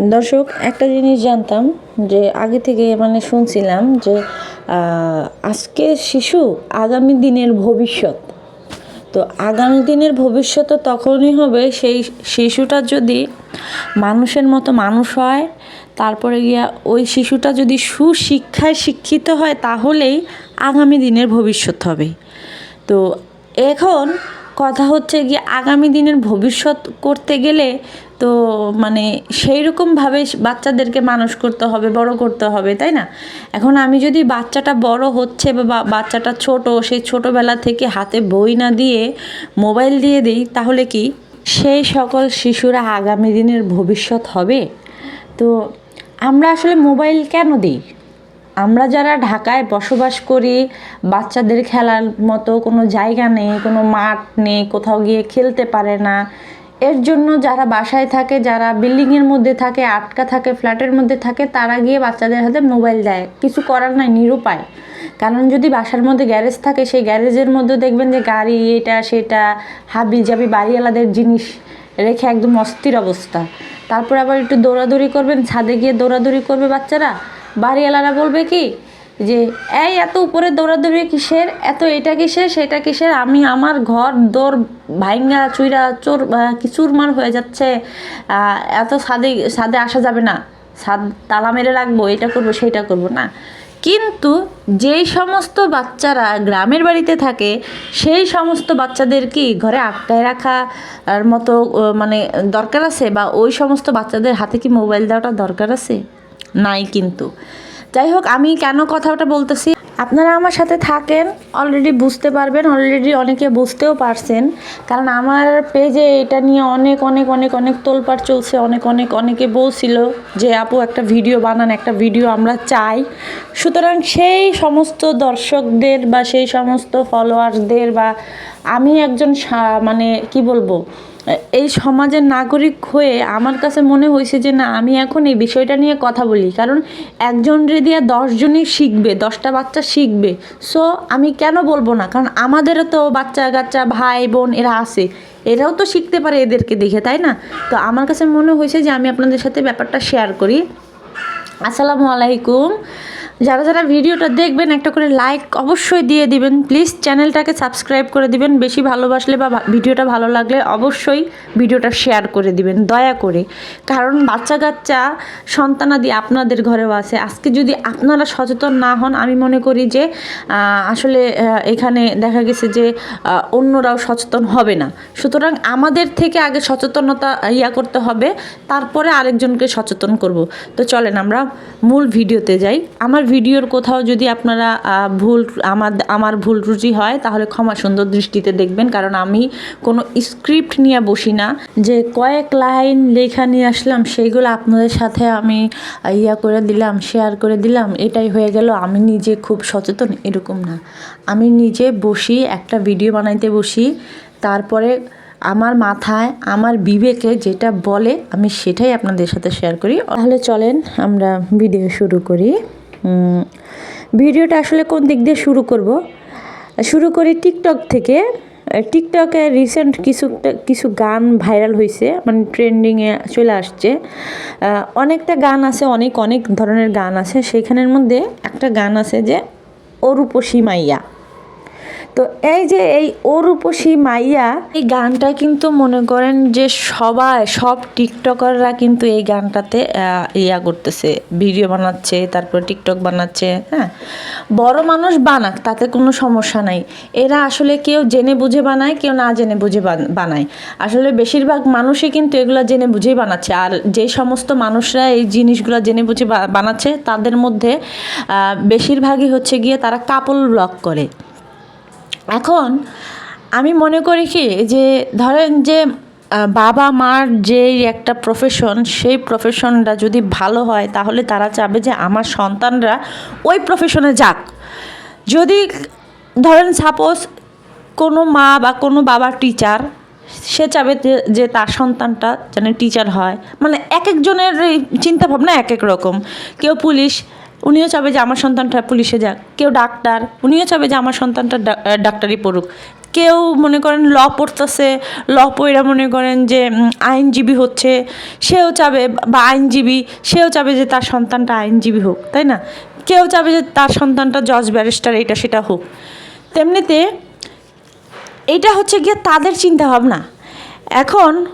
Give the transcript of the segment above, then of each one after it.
দর্শক একটা জিনিস জানতাম যে আগে থেকে মানে শুনছিলাম যে আহ, আজকের শিশু আগামী দিনের ভবিষ্যৎ। তো আগামী দিনের ভবিষ্যৎ তখনই হবে সেই শিশুটা যদি মানুষের মতো মানুষ হয় তারপরে গিয়া ওই শিশুটা যদি সুশিক্ষায় শিক্ষিত হয় তাহলেই আগামী দিনের ভবিষ্যৎ হবে। তো এখন কথা হচ্ছে গিয়ে আগামী দিনের ভবিষ্যৎ করতে গেলে তো মানে সেই রকমভাবে বাচ্চাদেরকে মানুষ করতে হবে, বড় করতে হবে, তাই না? এখন আমি যদি বাচ্চাটা বড় হচ্ছে বা বাচ্চাটা ছোট, সেই ছোটোবেলা থেকে হাতে বই না দিয়ে মোবাইল দিয়ে দিই, তাহলে কি সেই সকল শিশুরা আগামী দিনের ভবিষ্যৎ হবে? তো আমরা আসলে মোবাইল কেন দিই? আমরা যারা ঢাকায় বসবাস করি, বাচ্চাদের খেলার মতো কোনো জায়গা নেই, কোনো মাঠ নেই, কোথাও গিয়ে খেলতে পারে না এর জন্য যারা বাসায় থাকে, যারা বিল্ডিংয়ের মধ্যে থাকে, আটকা থাকে, ফ্ল্যাটের মধ্যে থাকে, তারা গিয়ে বাচ্চাদের হাতে মোবাইল দেয়। কিছু করার নাই, নিরুপায়। কারণ যদি বাসার মধ্যে গ্যারেজ থাকে, সেই গ্যারেজের মধ্যে দেখবেন যে গাড়ি, এটা, সেটা হাবি জাবি বাড়িওয়ালাদের জিনিস রেখে একদম অস্থির অবস্থা। তারপর আবার একটু দৌড়াদৌড়ি করবেন, ছাদে গিয়ে দৌড়াদৌড়ি করবে বাচ্চারা। বাড়িওয়ালারা বলবে কি যে, এই এত উপরে দৌড়াদৌড়ি কিসের? এত এটা কিসের? সেটা কিসের? আমি আমার ঘর দৌড় ভাইঙ্গা, চুইরা, চোর চুরমার হয়ে যাচ্ছে। এত সাদে সাদে আসা যাবে না। সাদ, তালা মেরে রাখব, এটা করব, সেটা করব না। কিন্তু যেই সমস্ত বাচ্চারা গ্রামের বাড়িতে থাকে, সেই সমস্ত বাচ্চাদের কি ঘরে আটকায় রাখা, আর মতো মানে দরকার আছে? বা ওই সমস্ত বাচ্চাদের হাতে কি মোবাইল দেওয়াটা দরকার আছে? নাই কিন্তু। যাই হোক, আমি কেন কথাটা বলতেছি? আপনারা আমার সাথে থাকেন অলরেডি বুঝতে পারবেন অলরেডি অনেকে বুঝতেও পারছেন, কারণ আমার পেজে এটা নিয়ে অনেক অনেক অনেক অনেক তোলপাড় চলছে, অনেক অনেক, অনেকে বলছিল যে, আপু, একটা ভিডিও বানান, একটা ভিডিও আমরা চাই। সুতরাং সেই সমস্ত দর্শকদের বা সেই সমস্ত ফলোয়ার্সদের বা আমি একজন মানে কি বলব এই সমাজের নাগরিক হয়ে আমার কাছে মনে হয়েছে যে না, আমি এখন এই বিষয়টা নিয়ে কথা বলি। কারণ একজন রেদিয়া দশজনই শিখবে, দশটা বাচ্চা শিখবে সো আমি কেন বলব না? কারণ আমাদেরও তো বাচ্চা কাচ্চা, ভাই, বোন এরা আছে। এরাও তো শিখতে পারে এদেরকে দেখে, তাই না? তো আমার কাছে মনে হয়েছে যে আমি আপনাদের সাথে ব্যাপারটা শেয়ার করি। আসসালামু আলাইকুম। যারা যারা ভিডিওটা দেখবেন, একটা করে লাইক অবশ্যই দিয়ে দিবেন। প্লিজ চ্যানেলটাকে সাবস্ক্রাইব করে দিবেন। বেশি ভালোবাসলে বা ভিডিওটা ভালো লাগলে অবশ্যই ভিডিওটা শেয়ার করে দিবেন, দয়া করে। কারণ বাচ্চা কাচ্চা সন্তানাদি আপনাদের ঘরেও আছে। আজকে যদি আপনারা সচেতন না হন, আমি মনে করি যে আসলে এখানে দেখা গেছে যে অন্যরাও সচেতন হবে না। সুতরাং আমাদের থেকে আগে সচেতনতা ইয়া করতে হবে, তারপরে আরেকজনকে সচেতন করব। তো চলেন আমরা মূল ভিডিওতে যাই। আমার ভিডিওর কোথাও যদি আপনারা ভুল, আমার আমার ভুল ত্রুটি হয়, তাহলে ক্ষমা সুন্দর দৃষ্টিতে দেখবেন। কারণ আমি কোনো স্ক্রিপ্ট নিয়ে বসি না। যে কয়েক লাইন লেখা নিয়ে আসলাম সেইগুলো আপনাদের সাথে আমি ইয়া করে দিলাম, শেয়ার করে দিলাম, এটাই হয়ে গেল। আমি নিজে খুব সচেতন, এরকম না। আমি নিজে বসি, একটা ভিডিও বানাইতে বসি। তারপরে আমার মাথায়, আমার বিবেকে যেটা বলে, আমি সেটাই আপনাদের সাথে শেয়ার করি। তাহলে চলেন, আমরা ভিডিও শুরু করি। ভিডিওটা আসলে কোন দিক দিয়ে শুরু করব? শুরু করি টিকটক থেকে। টিকটকে রিসেন্ট কিছু কিছু গান ভাইরাল হয়েছে মানে ট্রেন্ডিংয়ে চলে আসছে। অনেকটা গান আছে, অনেক অনেক ধরনের গান আছে। সেইখানের মধ্যে একটা গান আছে যে, অরূপসী মাইয়া। তো এই যে এই অরূপসী মাইয়া, এই গানটা কিন্তু মনে করেন যে সবাই, সব টিকটকাররা কিন্তু এই গানটাতে ইয়া করতেছে, ভিডিও বানাচ্ছে, তারপর টিকটক বানাচ্ছে হ্যাঁ? বড় মানুষ বানাক, তাতে কোনো সমস্যা নাই। এরা আসলে কেউ জেনে বুঝে বানায়, কেউ না জেনে বুঝে বান- বানায়। আসলে বেশিরভাগ মানুষই কিন্তু এগুলো জেনে বুঝেই বানাচ্ছে। আর যে সমস্ত মানুষরা এই জিনিসগুলো জেনে বুঝে বানাচ্ছে, তাদের মধ্যে বেশিরভাগই হচ্ছে গিয়ে তারা কাপল ব্লক করে। এখন আমি মনে করি কি, যে ধরেন যে বাবা মার যে একটা প্রফেশন সেই প্রফেশনটা যদি ভালো হয়, তাহলে তারা চাবে যে আমার সন্তানরা ওই প্রফেশনে যাক। যদি ধরেন সাপোজ কোনো মা বা কোনো বাবা টিচার সে চাবে যে- তার সন্তানটা যেন টিচার হয়। মানে এক একজনের এই চিন্তা ভাবনা এক এক রকম। কেউ পুলিশ উনিও চাবে যে আমার সন্তানটা পুলিশে যাক। কেউ ডাক্তার উনিও চাবে যে আমার সন্তানটা ডা- আহ, ডাক্তারি পড়ুক। কেউ মনে করেন ল পড়তেছে ল পড়া মনে করেন যে আইনজীবী হচ্ছে সেও চাবে বা আইনজীবী সেও চাবে যে তার সন্তানটা আইনজীবী হোক তাই না? কেউ চাবে যে তার সন্তানটা জজ ব্যারিস্টার এটা সেটা হোক। তেমনিতে এটা হচ্ছে গিয়ে তাদের চিন্তা ভাবনা এখন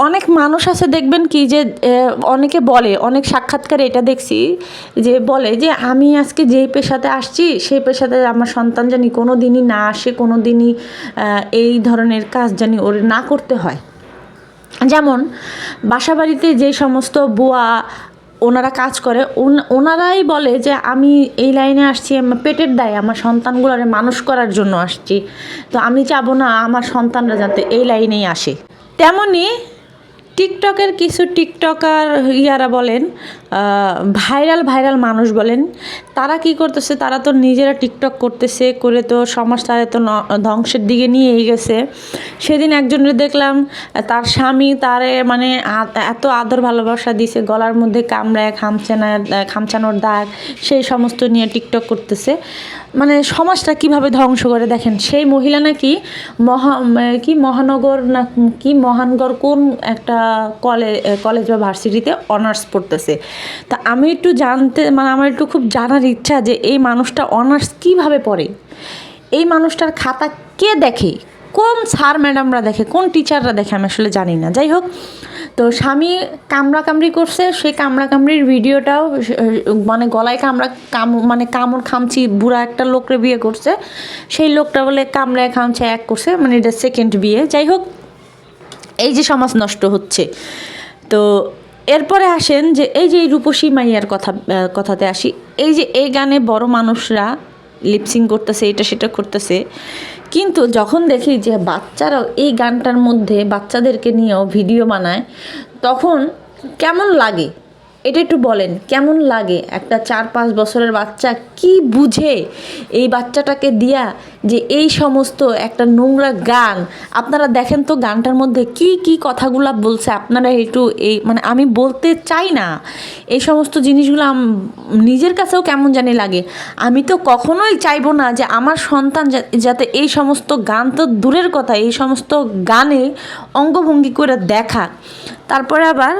অনেক মানুষ আছে, দেখবেন কি যে অনেকে বলে, অনেক সাক্ষাৎকারে এটা দেখছি যে বলে যে, আমি আজকে যেই পেশাতে আসছি, সেই পেশাতে আমার সন্তান জানি কোনো দিনই না আসে কোনো দিনই এই ধরনের কাজ জানি ওর না করতে হয়। যেমন, বাসাবাড়িতে যে সমস্ত বুয়া ওনারা কাজ করে ওন- ওনারাই বলে যে, আমি এই লাইনে আসছি, আমার পেটের দায়, আমার সন্তানগুলোরে মানুষ করার জন্য আসছি। তো আমি চাবো না, আমার সন্তানরা যাতে এই লাইনেই আসে। তেমনি টিকটকের কিছু টিকটকার ইয়ারা বলেন ভাইরাল ভাইরাল মানুষ বলেন, তারা কি করতেছে? তারা তো নিজেরা টিকটক করতেছে, করে তো সমাজ তারা তো ধ্বংসের দিকে নিয়েই গেছে। সেদিন একজনের দেখলাম, তার স্বামী তারে মানে এত আদর ভালোবাসা দিছে, গলার মধ্যে কামড়ায় খামচানা খামচানোর দাগ, সেই সমস্ত নিয়ে টিকটক করতেছে। মানে সমাজটা কীভাবে ধ্বংস করে? দেখেন, সেই মহিলা নাকি মহা কি মহানগর না, কি মহানগর কোন একটা কলেজ কলেজ বা ভার্সিটিতে অনার্স পড়তেছে। তা আমি একটু জানতে মানে আমার একটু খুব জানার ইচ্ছা যে এই মানুষটা অনার্স কীভাবে পড়ে? এই মানুষটার খাতা কে দেখে? কোন স্যার ম্যাডামরা দেখে, কোন টিচাররা দেখে আমি আসলে জানি না। যাই হোক, তো স্বামী কামড়া কামড়ি করছে, সেই কামড়া কামড়ির ভিডিওটাও মানে গলায় কামড়া, কাম মানে কামড় খামচি বুড়া একটা লোকরে বিয়ে করছে। সেই লোকটা বলে কামড়ায় খামছে এক করছে মানে এটা সেকেন্ড বিয়ে। যাই হোক, এই যে সমাজ নষ্ট হচ্ছে। তো এরপরে আসেন যে, এই যে এই রূপসী মাইয়ার কথা কথাতে আসি। এই যে এই গানে বড় মানুষরা লিপসিং করতেছে, এটা সেটা করতেছে। কিন্তু যখন দেখি যে বাচ্চারাও এই গানটার মধ্যে বাচ্চাদেরকে নিয়েও ভিডিও বানায়, তখন কেমন লাগে? এটা একটু বলেন, কেমন লাগে একটা চার পাঁচ বছরের বাচ্চা কি বুঝে এই বাচ্চাটাকে দিয়া যে এই সমস্ত একটা নোংরা গান? আপনারা দেখেন তো গানটার মধ্যে কি কি কথাগুলা বলছে, আপনারা একটু এই মানে আমি বলতে চাই না। এই সমস্ত জিনিসগুলো নিজের কাছেও কেমন জানি লাগে। আমি তো কখনোই চাইব না যে আমার সন্তান যাতে এই সমস্ত গান তো দূরের কথা, এই সমস্ত গানে অঙ্গভঙ্গি করে দেখা। তারপরে আবার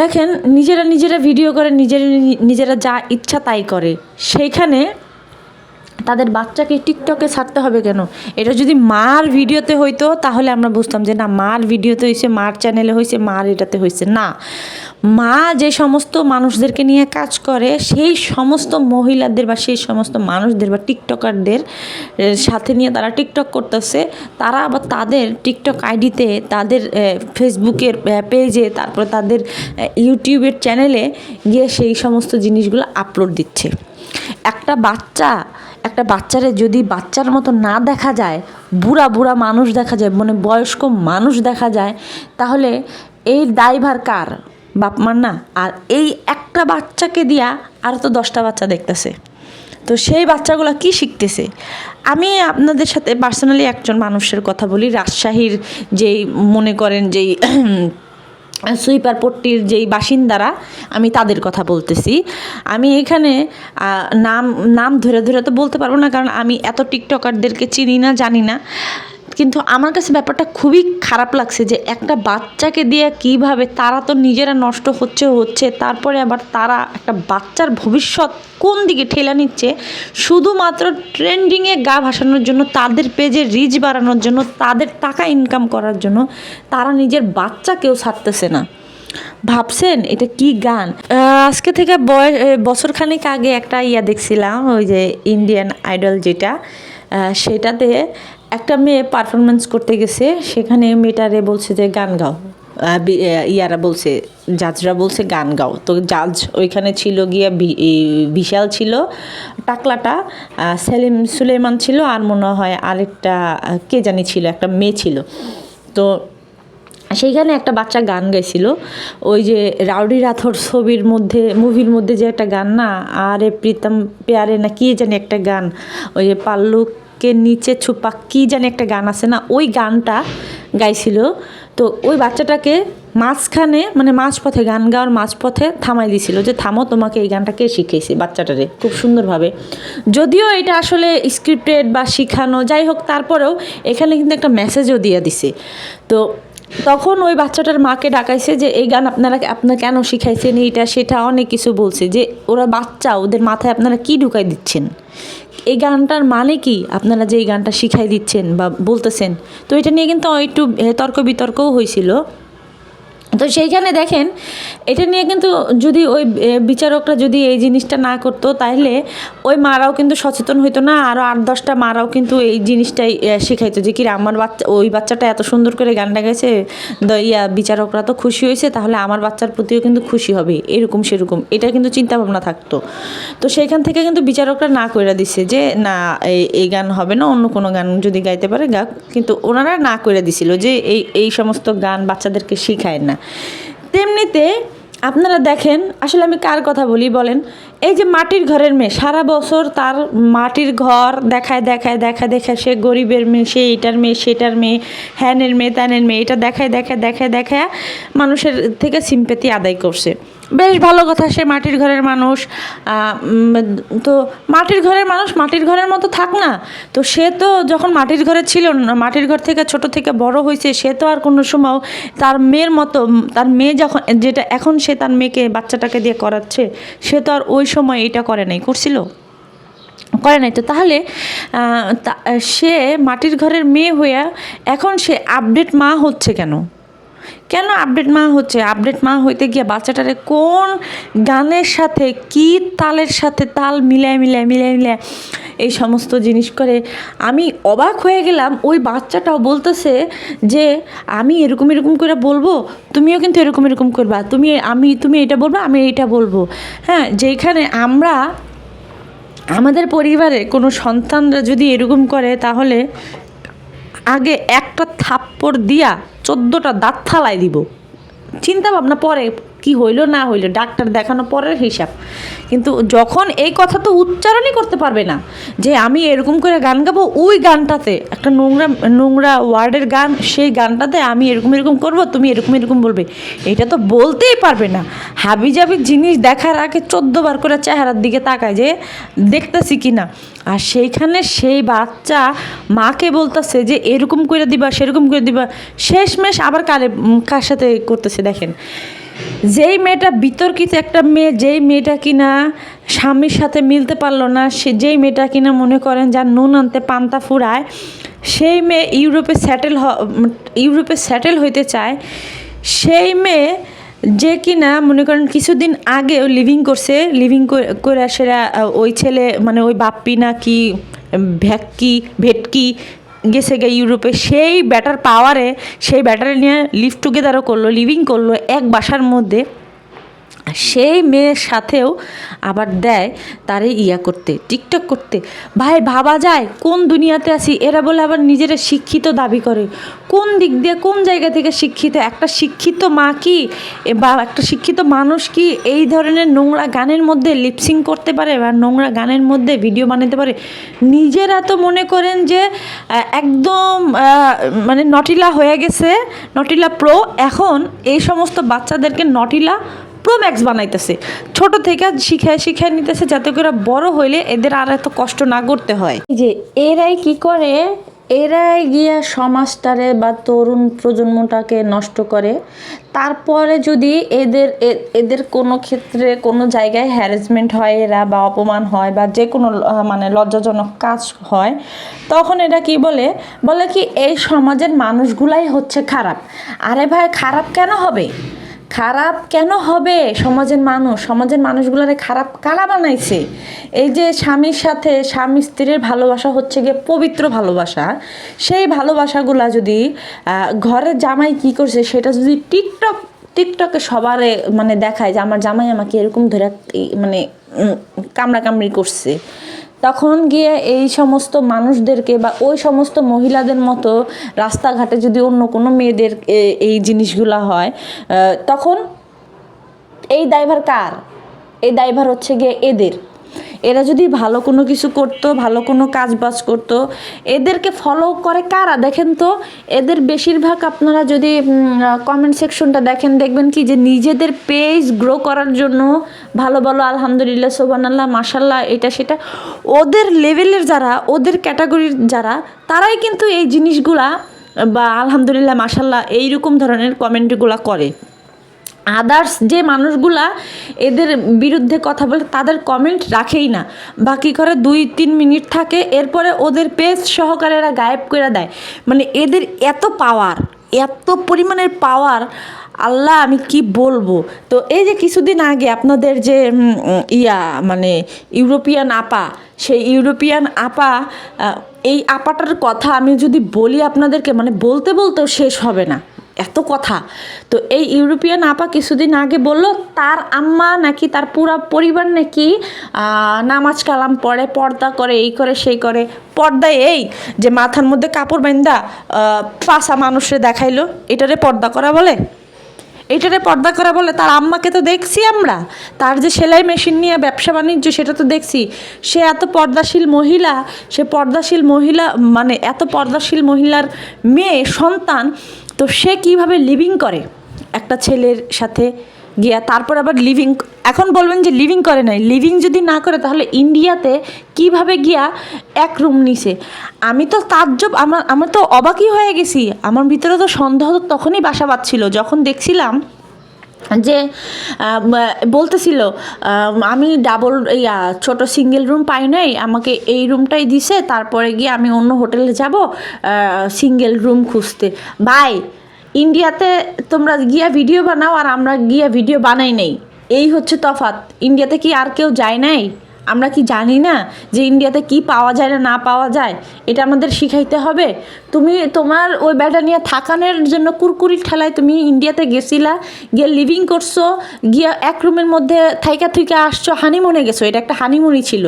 দেখেন নিজেরা নিজেরা ভিডিও করে নিজেরা নিজেরা যা ইচ্ছা তাই করে। সেইখানে তাদের বাচ্চাকে টিকটকে ছাড়তে হবে কেন? এটা যদি মার ভিডিওতে হইতো, তাহলে আমরা বুঝতাম যে না, মার ভিডিওতে হয়েছে মার চ্যানেলে হয়েছে মার এটাতে হয়েছে না, মা যে সমস্ত মানুষদেরকে নিয়ে কাজ করে, সেই সমস্ত মহিলাদের বা সেই সমস্ত মানুষদের বা টিকটকারদের সাথে নিয়ে তারা টিকটক করতেছে, তারা আবার তাদের টিকটক আইডিতে, তাদের ফেসবুকের পেজে তারপর তাদের ইউটিউবের চ্যানেলে গিয়ে সেই সমস্ত জিনিসগুলো আপলোড দিচ্ছে। একটা বাচ্চা একটা বাচ্চারে যদি বাচ্চার মতো না দেখা যায়, বুড়া বুড়া মানুষ দেখা যায় মানে বয়স্ক মানুষ দেখা যায়, তাহলে এই দায়ভার কার? বাপ মার না। আর এই একটা বাচ্চাকে দিয়া আর তো দশটা বাচ্চা দেখতেছে। তো সেই বাচ্চাগুলো কি শিখতেছে? আমি আপনাদের সাথে পার্সোনালি একজন মানুষের কথা বলি, রাজশাহীর যেই মনে করেন যেই সুইপার পট্টির যেই বাসিন্দারা, আমি তাদের কথা বলতেছি। আমি এখানে নাম নাম ধরে ধরে তো বলতে পারব না, কারণ আমি এত টিকটকারদেরকে চিনি না, জানি না। কিন্তু আমার কাছে ব্যাপারটা খুবই খারাপ লাগছে যে একটা বাচ্চাকে দিয়ে কীভাবে তারা তো নিজেরা নষ্ট হচ্ছে হচ্ছে, তারপরে আবার তারা একটা বাচ্চার ভবিষ্যৎ কোন দিকে ঠেলা নিচ্ছে, শুধুমাত্র ট্রেন্ডিংয়ে গা ভাসানোর জন্য, তাদের পেজে রিচ বাড়ানোর জন্য, তাদের টাকা ইনকাম করার জন্য তারা নিজের বাচ্চাকেও ছাড়তেছে না। ভাবছেন এটা কি গান? আজকে থেকে বয়স বছর খানেক আগে একটা ইয়া দেখছিলাম, ওই যে ইন্ডিয়ান আইডল যেটা সেটাতে একটা মেয়ে পারফরমেন্স করতে গেছে, সেখানে মেয়েটারে বলছে যে, গান গাও। ইয়ারা বলছে জাজরা বলছে, গান গাও। তো জাজ ওইখানে ছিল গিয়া বিশাল ছিল, টাকলাটা সেলিম সুলেমান ছিল, আর মনে হয় আরেকটা কে জানি ছিল, একটা মেয়ে ছিল। তো সেইখানে একটা বাচ্চা গান গাইছিল। ওই যে রাউডি রাথোর ছবির মধ্যে মুভির মধ্যে যে একটা গান না, আরে প্রীতম পেয়ারে না কি জানি একটা গান, ওই যে পাল্লুকে নিচে ছুপা কি জানি একটা গান আছে না? ওই গানটা গাইছিল। তো ওই বাচ্চাটাকে মাঝখানে মানে মাঝপথে, গান গাওয়ার মাঝপথে থামাই দিছিল যে, থামো, তোমাকে এই গানটা কে শিখিয়েছে বাচ্চাটারে খুব সুন্দরভাবে। যদিও এটা আসলে স্ক্রিপ্টেড বা শিখানো, যাই হোক, তারপরেও এখানে কিন্তু একটা মেসেজও দিয়ে দিছে। তো তখন ওই বাচ্চাটার মাকে ডাকাইছে যে, এই গান আপনারা আপনার কেন শিখাইছেন? এইটা, সেটা অনেক কিছু বলছে যে, ওরা বাচ্চা, ওদের মাথায় আপনারা কি ঢুকাই দিচ্ছেন? এই গানটার মানে কি? আপনারা যে এই গানটা শিখাই দিচ্ছেন বা বলতেছেন, তো এটা নিয়ে কিন্তু একটু তর্ক বিতর্কও হয়েছিল। তো সেইখানে দেখেন, এটা নিয়ে কিন্তু যদি ওই বিচারকরা যদি এই জিনিসটা না করতো তাহলে ওই মারাও কিন্তু সচেতন হইতো না আরও আট, দশটা মারাও কিন্তু এই জিনিসটাই শিখাইতো যে কি আমার বাচ্চা, ওই বাচ্চাটা এত সুন্দর করে গানটা গেছে ইয়া, বিচারকরা তো খুশি হয়েছে, তাহলে আমার বাচ্চার প্রতিও কিন্তু খুশি হবে, এরকম সেরকম, এটা কিন্তু চিন্তা ভাবনা থাকতো। তো সেইখান থেকে কিন্তু বিচারকরা না করে দিছে যে, না এই গান হবে না, অন্য কোনো গান যদি গাইতে পারে, গাক। কিন্তু ওনারা না করে দিছিল যে, এই এই সমস্ত গান বাচ্চাদেরকে শিখায় না। তেমনিতে আপনারা দেখেন, আসলে আমি কার কথা বলি বলেন, এই যে মাটির ঘরের মেয়ে, সারা বছর তার মাটির ঘর দেখায় দেখায় দেখায় দেখায় সে গরিবের মেয়ে, সে এটার মেয়ে, সেটার মেয়ে, হ্যানের মেয়ে, ত্যানের মেয়ে, এটা দেখায় দেখায় দেখায় দেখায় মানুষের থেকে সিম্পেতি আদায় করছে। বেশ ভালো কথা সে মাটির ঘরের মানুষ তো মাটির ঘরের মানুষ মাটির ঘরের মতো থাক না। তো সে তো যখন মাটির ঘরে ছিল না, মাটির ঘর থেকে ছোট থেকে বড় হয়েছে সে তো আর কোনো সময় তার মেয়ের মতো তার মেয়ে যখন যেটা এখন সে তার মেয়েকে বাচ্চাটাকে দিয়ে করাচ্ছে সে তো আর ওই সময় এটা করে নাই। করছিল? করে নাই। তো তাহলে সে মাটির ঘরের মেয়ে হইয়া এখন সে আপডেট মা হচ্ছে কেন? কেন আপডেট মা হচ্ছে? আপডেট মা হইতে গিয়ে বাচ্চাটারে কোন গানের সাথে, কি তালের সাথে তাল মিলায় মিলায় মিলায় মিলায় এই সমস্ত জিনিস করে আমি অবাক হয়ে গেলাম। ওই বাচ্চাটাও বলতেছে যে, আমি এরকম এরকম করে বলব, তুমিও কিন্তু এরকম এরকম করবা। তুমি, আমি, তুমি এটা বলব, আমি এইটা বলব। হ্যাঁ যেখানে আমরা, আমাদের পরিবারে কোনো সন্তানরা যদি এরকম করে, তাহলে আগে একটা থাপ্পড় দিয়া চোদ্দোটা দাঁত থালায় দিব। চিন্তা ভাবনা পরে কি হইল, না হইল, ডাক্তার দেখানো পরের হিসাব। কিন্তু যখন এই কথা তো উচ্চারণই করতে পারবে না, যে আমি এরকম করে গান গাবো, ওই গানটাতে, একটা নোংরা নোংরা ওয়ার্ডের গান, সেই গানটাতে আমি এরকম এরকম করব, তুমি এরকম এরকম বলবে। এটা তো বলতেই পারবে না। হাবি জাবি জিনিস দেখার আগে চোদ্দ বার করে চেহারার দিকে তাকায় যে, দেখতেছি কি না? আর সেইখানে সেই বাচ্চা মাকে বলতেছে যে, এরকম করে দিবা, সেরকম করে দিবা। শেষমেশ আবার কালে কার সাথে করতেছে, দেখেন। যেই মেয়েটা বিতর্কিত একটা মেয়ে, যেই মেয়েটা কিনা স্বামীর সাথে মিলতে পারল না, সে যেই মেয়েটা কিনা মনে করেন যার নুন আনতে পান্তা ফুরায়, সেই মেয়ে ইউরোপে স্যাটেল হ ইউরোপে স্যাটেল হইতে চায়, সেই মেয়ে যে কিনা মনে করেন কিছুদিন আগেও লিভিং করছে লিভিং করে সেরা ওই ছেলে মানে ওই বাপ্পি না কি, ভ্যাক্কি, ভেটকি গেছে গে ইউরোপে, সেই ব্যাটার পাওয়ারে সেই ব্যাটারে নিয়ে লিভ টুগেদারও করল লিভিং করল এক বাসার মধ্যে। সেই মেয়ের সাথেও আবার দেয়, তারে ইয়া করতে, টিকটক করতে। ভাই, ভাবা যায়, কোন দুনিয়াতে আছি? এরা বলে আবার নিজেরা শিক্ষিত দাবি করে। কোন দিক দিয়ে, কোন জায়গা থেকে শিক্ষিত? একটা শিক্ষিত মা কি? বা একটা শিক্ষিত মানুষ কি? এই ধরনের নোংরা গানের মধ্যে লিপসিং করতে পারে বা নোংরা গানের মধ্যে ভিডিও বানাতে পারে? নিজেরা তো মনে করেন যে একদম মানে নটিলা হয়ে গেছে, নটিলা প্রো এখন এই সমস্ত বাচ্চাদেরকে নটিলা প্রো ম্যাক্স বানাইতেছে। ছোট থেকে শিখায় শিখায় নিতেছে যাতে করে বড় হইলে এদের আর এত কষ্ট না করতে হয়। যে এরাই কি করে? এরাই গিয়া সমাজটারে বা তরুণ প্রজন্মটাকে নষ্ট করে। তারপরে যদি এদের এদের কোনো ক্ষেত্রে কোনো জায়গায় হ্যারাসমেন্ট হয় এরা বা অপমান হয় বা যে কোনো মানে লজ্জাজনক কাজ হয়, তখন এটা কি বলে? বলে কি, এই সমাজের মানুষগুলাই হচ্ছে খারাপ। আরে ভাই, খারাপ কেন হবে? খারাপ কেন হবে? সমাজের মানুষ, সমাজের মানুষগুলোরে খারাপ কারা বানাইছে? এই যে স্বামীর সাথে স্বামী স্ত্রীর ভালোবাসা হচ্ছে গিয়ে পবিত্র ভালোবাসা। সেই ভালোবাসাগুলা যদি ঘরের জামাই কি করছে সেটা যদি টিকটক, টিকটকে সবারে মানে দেখায় যে আমার জামাই আমাকে এরকম ধরে মানে কামড়াকামড়ি করছে। তখন গিয়ে এই সমস্ত মানুষদেরকে বা ওই সমস্ত মহিলাদের মতো রাস্তাঘাটে যদি অন্য কোনো মেয়েদের এই জিনিসগুলো হয় তখন এই ড্রাইভার কার? এই ড্রাইভার হচ্ছে গিয়ে এদের। এরা যদি ভালো কোনো কিছু করতো, ভালো কোনো কাজ বাজ করতো, এদেরকে ফলো করে কারা? দেখেন তো, এদের বেশিরভাগ আপনারা যদি কমেন্ট সেকশনটা দেখেন, দেখবেন কি যে নিজেদের পেজ গ্রো করার জন্য ভালো ভালো, আলহামদুলিল্লাহ সোবানাল্লাহ মাসাল্লাহ এটা, সেটা, ওদের লেভেলের যারা, ওদের ক্যাটাগরির যারা, তারাই কিন্তু এই জিনিসগুলা বা আলহামদুলিল্লাহ মাসাল্লাহ এইরকম ধরনের কমেন্টগুলো করে। আদার্স যে মানুষগুলা এদের বিরুদ্ধে কথা বলে তাদের কমেন্ট রাখেই না। বাকি করে দুই তিন মিনিট থাকে, এরপরে ওদের পেজ সহকারে এরা গায়েব করে দেয়। মানে এদের এত পাওয়ার এত পরিমাণের পাওয়ার আল্লাহ আমি কি বলব? তো এই যে কিছুদিন আগে আপনাদের যে ইয়া মানে ইউরোপিয়ান আপা, সেই ইউরোপিয়ান আপা এই আপাটার কথা আমি যদি বলি আপনাদেরকে মানে বলতে বলতেও শেষ হবে না। এত কথা। তো এই ইউরোপিয়ান আপা কিছুদিন আগে বলল, তার আম্মা নাকি তার পুরা পরিবার নাকি নামাজ কালাম পড়ে, পর্দা করে, এই করে, সেই করে। পর্দায় এই যে মাথার মধ্যে কাপড় বান্ধা পাশা মানুষরে দেখাইলো, এটারে পর্দা করা বলে? এইটারে পর্দা করা বলে, তার আম্মাকে তো দেখছি আমরা। তার যে সেলাই মেশিন নিয়ে ব্যবসা বাণিজ্য, সেটা তো দেখছি। সে এত পর্দাশীল মহিলা, সে পর্দাশীল মহিলা মানে এত পর্দাশীল মহিলার মেয়ে, সন্তান তো সে কীভাবে লিভিং করে? একটা ছেলের সাথে গিয়া তারপর আবার লিভিং এখন বলবেন যে লিভিং করে নাই। লিভিং যদি না করে, তাহলে ইন্ডিয়াতে কীভাবে গিয়া এক রুম নিছে? আমি তো তাজ্জব আমার আমার তো অবাকই হয়ে গেছি। আমার ভিতরে তো সন্দেহ তো তখনই বাসা বাঁধছিল। যখন দেখছিলাম যে বলতেছিল আমি ডাবল ইয়া, ছোট সিঙ্গেল রুম পাই নাই, আমাকে এই রুমটাই দিছে, তারপরে গিয়ে আমি অন্য হোটেলে যাব সিঙ্গেল রুম খুঁজতে। ভাই ইন্ডিয়াতে তোমরা গিয়া ভিডিও বানাও, আর আমরা গিয়া ভিডিও বানাই নেই। এই হচ্ছে তফাত ইন্ডিয়াতে কি আর কেউ যায় নাই? আমরা কি জানি না যে ইন্ডিয়াতে কি পাওয়া যায় না না পাওয়া যায়? এটা আমাদের শিখাইতে হবে। তুমি তোমার ওই ব্যাটা নিয়ে থাকানোর জন্য কুরকুরি ঠেলায় তুমি ইন্ডিয়াতে গেছিলা, গিয়ে লিভিং করছ, গিয়ে এক রুমের মধ্যে থাইকা থুইকা আসছো হানিমুনে গেছো। এটা একটা হানিমুনি ছিল।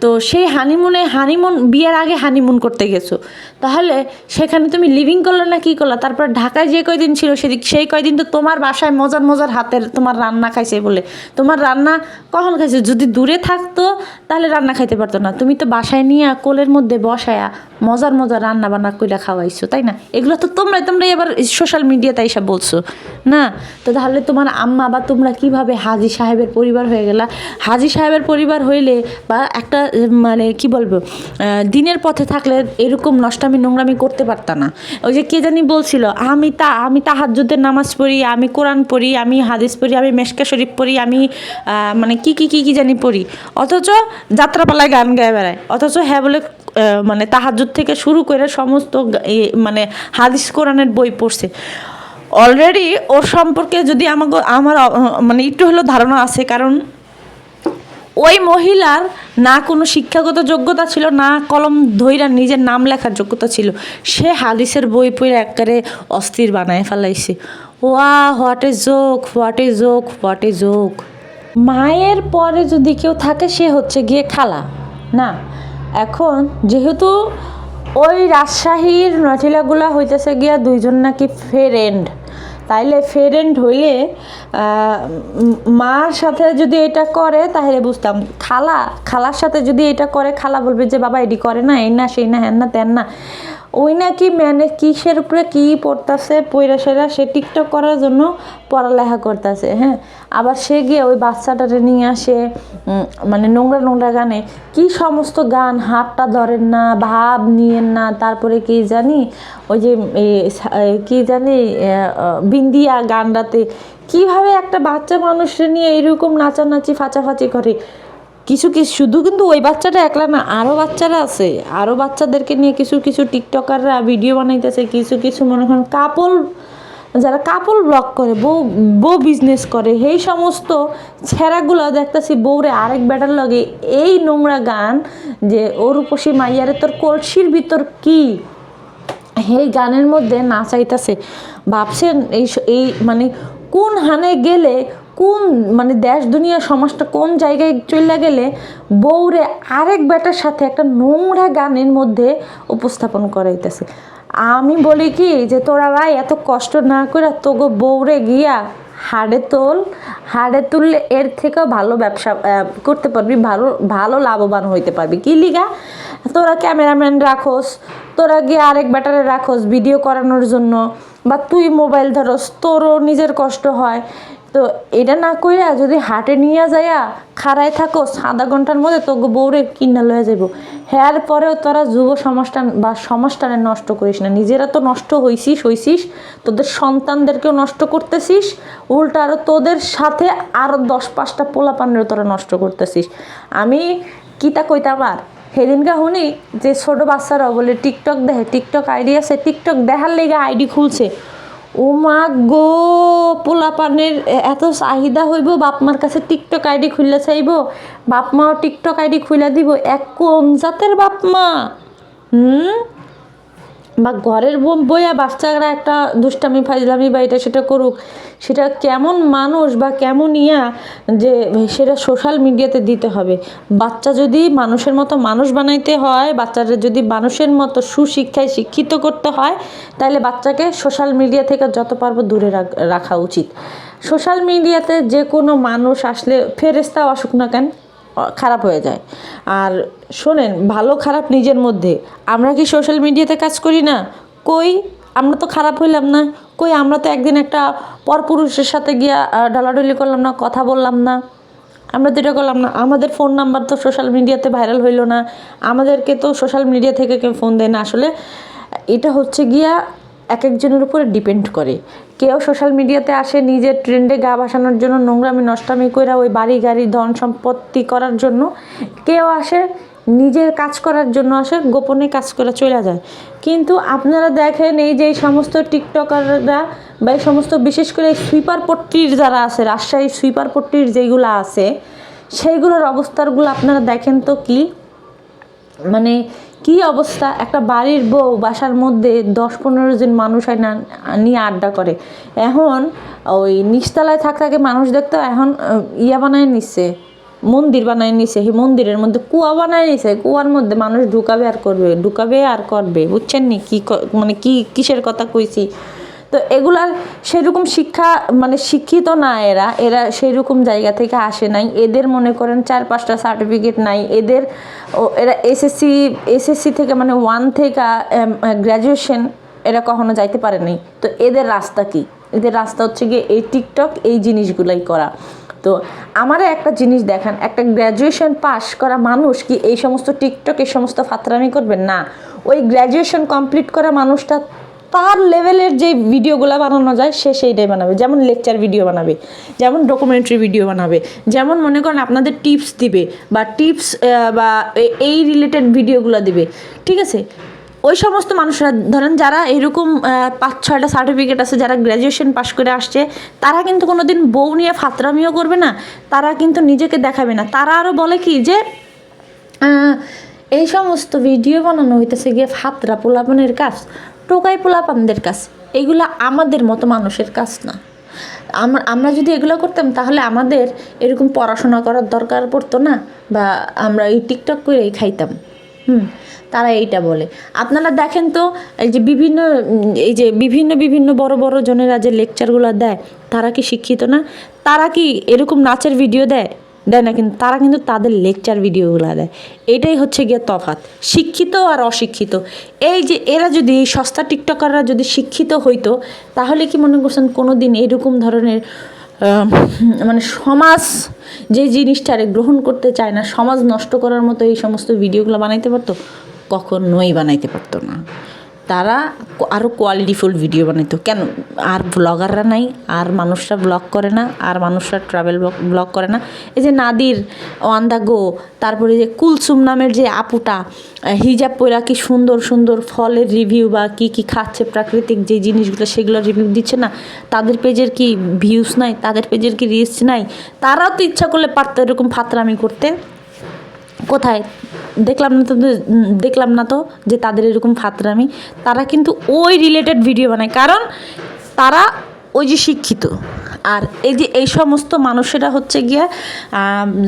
তো সেই হানিমুনে হানিমুন বিয়ের আগে হানিমুন করতে গেছো। তাহলে সেখানে তুমি লিভিং করলে না কী করলা? তারপর ঢাকায় যে কয়দিন ছিল সেদিক, সেই কয়দিন তো তোমার বাসায় মজার মজার হাতের তোমার রান্না খাইছে বলে। তোমার রান্না কখন খাইছে? যদি দূরে থাকতো, তাহলে রান্না খাইতে পারতো না। তুমি তো বাসায় নিয়ে কোলের মধ্যে বসায়া মজার মজার রান্না বান্না কইরা খাওয়াইছো, তাই না? এগুলো তো তোমরাই তোমরাই এবার সোশ্যাল মিডিয়াতে এসব বলছো, না? তো তাহলে তোমার আম্মা বা তোমরা কীভাবে হাজি সাহেবের পরিবার হয়ে গেলা? হাজি সাহেবের পরিবার হইলে বা একটা মানে কি বলব দিনের পথে থাকলে এরকম নষ্টামি নোংরামি করতে পারতা না। ওই যে কে জানি বলছিল, আমি তা, আমি তাহাজ্জুদের নামাজ পড়ি, আমি কোরআন পড়ি, আমি হাদিস পড়ি, আমি মেশকা শরীফ পড়ি, আমি মানে কি কি কি কি জানি পড়ি। অথচ যাত্রাপালায় গান গায়ে বেড়ায়, অথচ হ্যাঁ বলে মানে তাহাজ্জুদ থেকে শুরু করে সমস্ত মানে হাদিস কোরআনের বই পড়ছে। অলরেডি ওর সম্পর্কে যদি আমাকে আমার মানে একটু হলেও ধারণা আছে, কারণ ওই মহিলার না কোনো শিক্ষাগত যোগ্যতা ছিল, না কলম ধইরা নিজের নাম লেখার যোগ্যতা ছিল। সে হাদিসের বই পড়ে একবারে অস্থির বানায় ফেলাইছে। ওয়া what a joke what a joke what a joke মায়ের পরে যদি কেউ থাকে, সে হচ্ছে গিয়ে খালা। না এখন যেহেতু ওই রাজশাহীর নটিলাগুলা হইতেছে গিয়া দুইজন নাকি ফ্রেন্ড তাইলে ফ্রেন্ড হইলে মার সাথে যদি এটা করে, তাহলে বুঝতাম। খালা, খালার সাথে যদি এটা করে, খালা বলবে যে, বাবা এটি করে না, এই না, সেই না, হ্যান না তেন না। ওই নাকি ম্যানে কিসের উপরে কী পড়তাছে পয়রা সেরা, সে টিকটক করার জন্য পড়ালেখা করতেছে হ্যাঁ? আবার সে গিয়ে ওই বাচ্চাটারে নিয়ে আসে মানে নোংরা নোংরা গানে। কি সমস্ত গান, হাতটা ধরেন না, ভাব নিয়েন না, তারপরে কি জানি, ওই যে কি জানি বিন্দিয়া গানটাতে। কীভাবে একটা বাচ্চা মানুষের নিয়ে এরকম নাচানাচি, ফাচাফাচি করে? কিছু কিছু শুধু কিন্তু ওই বাচ্চাটা একলা না আরও বাচ্চারা আছে। আরও বাচ্চাদেরকে নিয়ে কিছু কিছু টিকটকাররা ভিডিও বানাইতেছে, কিছু কিছু মনে করেন কাপল যারা কাপল ব্লগ করে, বউ বউ বিজনেস করে এই সমস্ত ছেঁড়াগুলো দেখতেছি বউরে আরেক বেটার লগে এই নোংরা গান যে ওর উপসী মাইয়ারে তোর কলসির ভিতর কি? এই গানের মধ্যে নাচাইতেছে। ভাবছেন এই এই মানে কোন হানে গেলে কোন মানে দেশ, দুনিয়া, সমাজটা কোন জায়গায় চলে গেলে বউরে আরেক বেটার সাথে একটা নোংরা গানের মধ্যে উপস্থাপন করাইতেছে? আমি বলি কি যে তোরা ভাই এত কষ্ট না করে তোগো বউরে গিয়া হাড়ে তোল, হাড়ে তুললে এর থেকেও ভালো ব্যবসা করতে পারবি, ভালো ভালো লাভবান হইতে পারবি। কি লিগা? তোরা ক্যামেরাম্যান রাখোস, তোরা গিয়ে আরেক ব্যাটারে রাখোস ভিডিও করানোর জন্য, বা তুই মোবাইল ধরোস, তোরও নিজের কষ্ট হয়। তো এটা না কইরা যদি হাটে নিয়ে যাইয়া খাড়ায় থাকোস আধা ঘণ্টার মধ্যে তোকে বউরে কিনা লয়ে যাব হ্যার পরেও তোরা যুব সমাজটান বা সমাজটানে নষ্ট করিস না। নিজেরা তো নষ্ট হইছিস হইছিস, তোদের সন্তানদেরকেও নষ্ট করতেছিস, উল্টা আরও তোদের সাথে আরও দশ পাঁচটা পোলাপানেরও তোরা নষ্ট করতেছিস। আমি কিতা কইতাম আর সেদিনকে শুনি যে ছোট বাচ্চারাও বলে, টিকটক দেখে, টিকটক আইডি আছে, টিকটক দেখার লেগে আইডি খুলছে। ও মা গো, পোলাপানের এত চাহিদা হইব বাপমার কাছে টিকটক আইডি খুললে চাইব। বাপমাও টিকটক আইডি খুলে দিব, এক কোন জাতের বাপমা হুম? বা ঘরের বইয়া বাচ্চারা একটা দুষ্টামি ফাইজলামি বা এটা সেটা করুক, সেটা কেমন মানুষ বা কেমন ইয়া যে সেটা সোশ্যাল মিডিয়াতে দিতে হবে। বাচ্চা যদি মানুষের মতো মানুষ বানাইতে হয় বাচ্চাদের যদি মানুষের মতো সুশিক্ষায় শিক্ষিত করতে হয় তাহলে বাচ্চাকে সোশ্যাল মিডিয়া থেকে যত পারব দূরে রাখ- উচিত। সোশ্যাল মিডিয়াতে যে কোনো মানুষ আসলে ফেরেস্তাও আসুক না কেন খারাপ হয়ে যায়। আর শোনেন, ভালো খারাপ নিজের মধ্যে। আমরা কি সোশ্যাল মিডিয়াতে কাজ করি না? কই? আমরা তো খারাপ হইলাম না। কই, আমরা তো একদিন একটা পরপুরুষের সাথে গিয়া ঢলাঢলি করলাম না, কথা বললাম না। আমরা এটা করলাম না। আমাদের ফোন নাম্বার তো সোশ্যাল মিডিয়াতে ভাইরাল হইল না। আমাদেরকে তো সোশ্যাল মিডিয়া থেকে কেউ ফোন দেয় না। আসলে এটা হচ্ছে গিয়া এক একজনের উপরে ডিপেন্ড করে। কেউ সোশ্যাল মিডিয়াতে আসে নিজের ট্রেন্ডে গা ভাসানোর জন্য নোংরামি, নষ্টামি করে ওই বাড়ি গাড়ি, ধন সম্পত্তি করার জন্য কেউ আসে, নিজের কাজ করার জন্য আসে, গোপনে কাজ করে চলে যায়। কিন্তু আপনারা দেখেন এই যে সমস্ত টিকটকাররা বা এই সমস্ত বিশেষ করে সুইপার পট্টির যারা আছে, রাজশাহী সুইপার পট্টির যেগুলো আছে, সেইগুলোর অবস্থাগুলো আপনারা দেখেন তো কি? মানে কি অবস্থা? একটা বাড়ির বউ বাসার মধ্যে দশ পনেরো জন মানুষ হয় না নিয়ে আড্ডা করে। এখন ওই নিচতলায় থাক থাকে মানুষ দেখতো, এখন ইয়া বানায় নিচ্ছে মন্দির বানায় নিছে। সেই মন্দিরের মধ্যে কুয়া বানায় নিছে। কুয়ার মধ্যে মানুষ ঢুকাবে আর করবে। ঢুকাবে আর করবে। বুঝছেন নি? কি ক- মানে কি, কিসের কথা কইছি? তো এগুলার সেরকম শিক্ষা মানে শিক্ষিত না এরা। এরা সেই রকম জায়গা থেকে আসে নাই। এদের মনে করেন চার পাঁচটা সার্টিফিকেট নাই। এদের এরা এসএসসি এসএসসি থেকে মানে ওয়ান থেকে গ্র্যাজুয়েশন এরা কখনো যাইতে পারে নাই। তো এদের রাস্তা কি? এদের রাস্তা হচ্ছে গিয়ে এই টিকটক এই জিনিসগুলাই করা। তো আমারে একটা জিনিস দেখান, একটা গ্র্যাজুয়েশন পাস করা মানুষ কি এই সমস্ত টিকটক এই সমস্ত ফাতরামি করবেন না। ওই গ্র্যাজুয়েশন কমপ্লিট করা মানুষটা তার লেভেলের যে ভিডিওগুলো বানানো যায়, সে সেইটাই বানাবে। যেমন লেকচার ভিডিও বানাবে, যেমন ডকুমেন্টারি ভিডিও বানাবে, যেমন মনে করেন আপনাদের টিপস দিবে, বা টিপস বা এই রিলেটেড ভিডিওগুলো দিবে। ঠিক আছে? ওই সমস্ত মানুষরা, ধরেন যারা এরকম পাঁচ ছয়টা সার্টিফিকেট আছে, যারা গ্র্যাজুয়েশন পাশ করে আসছে, তারা কিন্তু কোনো দিন বউ নিয়ে ফাতরামিও করবে না, তারা কিন্তু নিজেকে দেখাবে না। তারা আরও বলে কি যে এই সমস্ত ভিডিও বানানো হইতেছে গিয়ে ফাতরা পোলাপনের কাজ। টোকাই পোলাপানদের কাজ। এগুলো আমাদের মতো মানুষের কাজ না। আমরা আমরা যদি এগুলো করতাম, তাহলে আমাদের এরকম পড়াশোনা করার দরকার পড়তো না, বা আমরা এই টিকটক করেই খাইতাম। হুম, তারা এইটা বলে। আপনারা দেখেন তো, এই যে বিভিন্ন, এই যে বিভিন্ন বিভিন্ন বড় বড় জনেরা যে লেকচারগুলো দেয়, তারা কি শিক্ষিত না? তারা কি এরকম নাচের ভিডিও দেয়? দেয় না, কিন্তু তারা কিন্তু তাদের লেকচার ভিডিওগুলো দেয়। এটাই হচ্ছে গিয়ে তফাৎ। শিক্ষিত আর অশিক্ষিত। এই যে এরা যদি, এই সস্তা টিকটকাররা যদি শিক্ষিত হইতো, তাহলে কি মনে করছেন কোনো দিন এরকম ধরনের মানে সমাজ, যে জিনিসটারে গ্রহণ করতে চায় না, সমাজ নষ্ট করার মতো এই সমস্ত ভিডিওগুলো বানাইতে পারতো? কখনোই বানাইতে পারতো না। তারা আরও কোয়ালিটিফুল ভিডিও বানাইতো। কেন? আর ব্লগাররা নাই, আর মানুষরা ব্লগ করে না, আর মানুষরা ট্রাভেল ব্লগ করে না। এই যে নাদির ওয়ান দ্য গো তারপরে যে কুলসুম নামের যে আপুটা হিজাব পরা কি সুন্দর সুন্দর ফলের রিভিউ বা কি কি খাচ্ছে প্রাকৃতিক যে জিনিসগুলো, সেগুলো রিভিউ দিচ্ছে না। তাদের পেজের কি ভিউজ নাই, তাদের পেজের কি রিচ নাই? তারাও তো ইচ্ছা করলে পারতো এরকম ফাতরামি করতে। কোথায়? দেখলাম না তো, দেখলাম না তো যে তাদের এরকম ফাতরামি। তারা কিন্তু ওই রিলেটেড ভিডিও বানায়। কারণ তারা ওই যে শিক্ষিত। আর এই যে এই সমস্ত মানুষেরা হচ্ছে গিয়া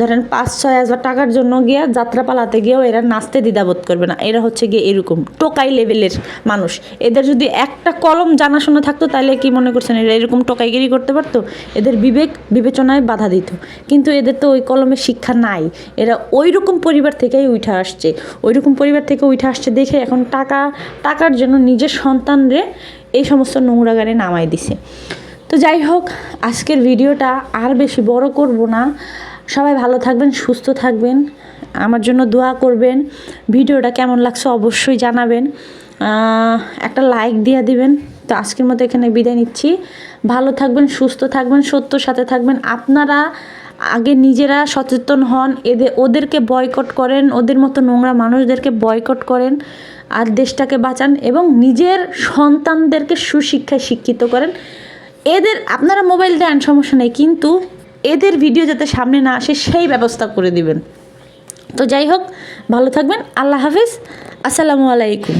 ধরেন পাঁচ, ছয় হাজার টাকার জন্য গিয়া যাত্রা পালাতে গিয়েও এরা নাচতে দ্বিধাবোধ করবে না। এরা হচ্ছে গিয়ে এরকম টোকাই লেভেলের মানুষ। এদের যদি একটা কলম জানাশোনা থাকতো, তাহলে কি মনে করছেন এরা এরকম টোকাইগিরি করতে পারতো? এদের বিবেক বিবেচনায় বাধা দিত। কিন্তু এদের তো ওই কলমের শিক্ষা নাই। এরা ওই রকম পরিবার থেকেই উঠে আসছে। ওই রকম পরিবার থেকে উঠে আসছে দেখে এখন টাকা, টাকার জন্য নিজের সন্তানরে এই সমস্ত নোংরা গানে নামাই দিছে। তো যাই হোক, আজকের ভিডিওটা আর বেশি বড় করব না। সবাই ভালো থাকবেন, সুস্থ থাকবেন, আমার জন্য দোয়া করবেন। ভিডিওটা কেমন লাগছে অবশ্যই জানাবেন। একটা লাইক দিয়ে দিবেন। তো আজকের মতো এখানে বিদায় নিচ্ছি। ভালো থাকবেন, সুস্থ থাকবেন, সত্যর সাথে থাকবেন। আপনারা আগে নিজেরা সচেতন হন এদের ওদেরকে বয়কট করেন, ওদের মতো নোংরা মানুষদেরকে বয়কট করেন, আর দেশটাকে বাঁচান এবং নিজের সন্তানদেরকে সুশিক্ষায় শিক্ষিত করেন। এদের, আপনারা মোবাইল দেন সমস্যা নেই, কিন্তু এদের ভিডিও যাতে সামনে না আসে, সেই ব্যবস্থা করে দিবেন। তো যাই হোক, ভালো থাকবেন, আল্লাহ হাফিজ, আসসালামু আলাইকুম।